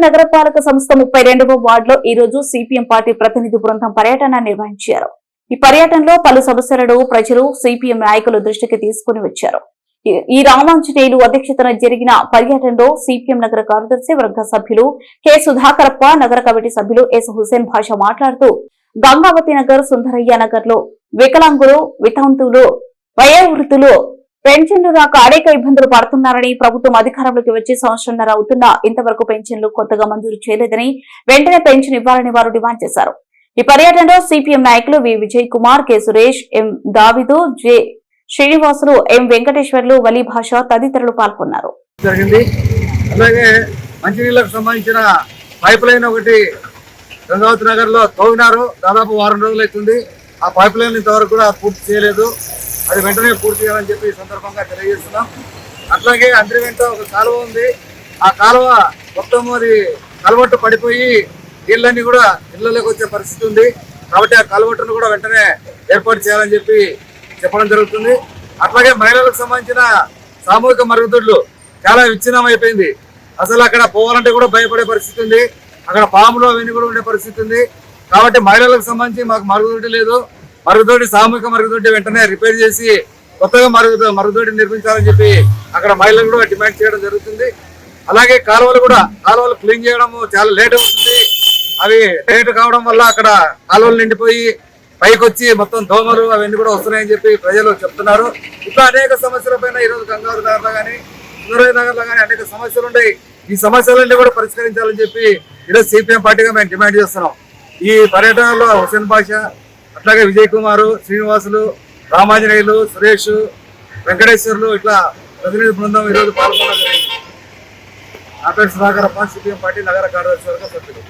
నగరపాలక సంస్థ ముప్పై రెండవ వార్డులో ఈ రోజు సిపిఎం పార్టీ ప్రతినిధి బృందం పర్యటన నిర్వహించారు. ఈ పర్యటనలో పలు సమస్యలను ప్రజలు సిపిఎం నాయకులు దృష్టికి తీసుకుని వచ్చారు. ఈ- రామాంజనేయులు అధ్యక్షతన జరిగిన పర్యటనలో సిపిఎం నగర కార్యదర్శి వర్గ సభ్యులు కె. సుధాకరప్ప నగర కమిటీ సభ్యులు ఎస్. హుసేన్ భాష మాట్లాడుతూ గంగావతి నగర్ సుందరయ్య నగర్లో వికలాంగులు వితంతులు వయోవృద్ధులు పెన్షన్లు రాక అనేక ఇబ్బందులు పడుతున్నారని ప్రభుత్వం అధికారంలోకి వచ్చి సంవత్సరంన్నర అవుతున్నా ఇంతవరకు పెన్షన్లు కొత్తగా మంజూరు చేయలేదని వెంటనే పెన్షన్ ఇవ్వాలని వారు డిమాండ్ చేశారు. ఈ పర్యటనలో సిపిఎం నాయకులు V Vijay Kumar K Suresh M David J Srinivasulu M Venkateswarlu Vali Basha తదితరులు పాల్గొన్నారు. అలాగే మంచినీళ్ళకు సంబంధించిన పైప్ లైన్ ఒకటి గంగావతి నగర్లో తోగినారు దాదాపు వారం రోజులు అవుతుంది ఆ పైప్ లైన్ ఇంతవరకు కూడా పూర్తి చేయలేదు. అది వెంటనే పూర్తి చేయాలని చెప్పి ఈ సందర్భంగా తెలియజేస్తున్నాం. అట్లాగే అందరి వెంట ఒక కాలువ ఉంది. ఆ కాలువ మొత్తం అది కలవట్టు పడిపోయి నీళ్ళన్నీ కూడా ఇళ్ళలోకి వచ్చే పరిస్థితి ఉంది. కాబట్టి ఆ కలవట్టును కూడా వెంటనే ఏర్పాటు చేయాలని చెప్పి చెప్పడం జరుగుతుంది. అట్లాగే మహిళలకు సంబంధించిన సామూహిక మరుగుదొడ్లు చాలా విచ్ఛిన్నం అయిపోయింది అసలు అక్కడ పోవాలంటే కూడా భయపడే పరిస్థితి ఉంది. అక్కడ పాములు అవన్నీ కూడా ఉండే పరిస్థితి ఉంది. కాబట్టి మహిళలకు సంబంధించి మాకు మరుగుదొడ్డి లేదు. మరుగుదొడ్డి సామూహిక మరుగుదొడ్డి వెంటనే రిపేర్ చేసి కొత్తగా మరుగు మరుగుదొడ్డి నిర్మించాలని చెప్పి అక్కడ మహిళలు కూడా డిమాండ్ చేయడం జరుగుతుంది. అలాగే కాలువలు కూడా కాలువలు క్లీన్ చేయడం చాలా లేట్ అవుతుంది. అవి లేట్ కావడం వల్ల అక్కడ కాలువలు నిండిపోయి పైకి వచ్చి మొత్తం దోమలు అవన్నీ కూడా వస్తున్నాయని చెప్పి ప్రజలు చెప్తున్నారు. ఇంకా అనేక సమస్యల పైన ఈరోజు గంగారు నగర్లో కానీ సుందరయ్య నగర్లో కానీ అనేక సమస్యలు ఉన్నాయి. ఈ సమస్యలన్నీ కూడా పరిష్కరించాలని చెప్పి ఈరోజు సిపిఎం పార్టీగా మేము డిమాండ్ చేస్తున్నాం. ఈ పర్యటనలో హుసేన్ బాషా అట్లాగే విజయ్ కుమార్ శ్రీనివాసులు రామాంజనేయులు సురేష్ వెంకటేశ్వర్లు ఇట్లా ప్రతినిధి బృందం ఈరోజు పాల్గొనడం జరిగింది. నా పేరు పార్టీ నగర కార్యదర్శి వర్గ సభ్యులు.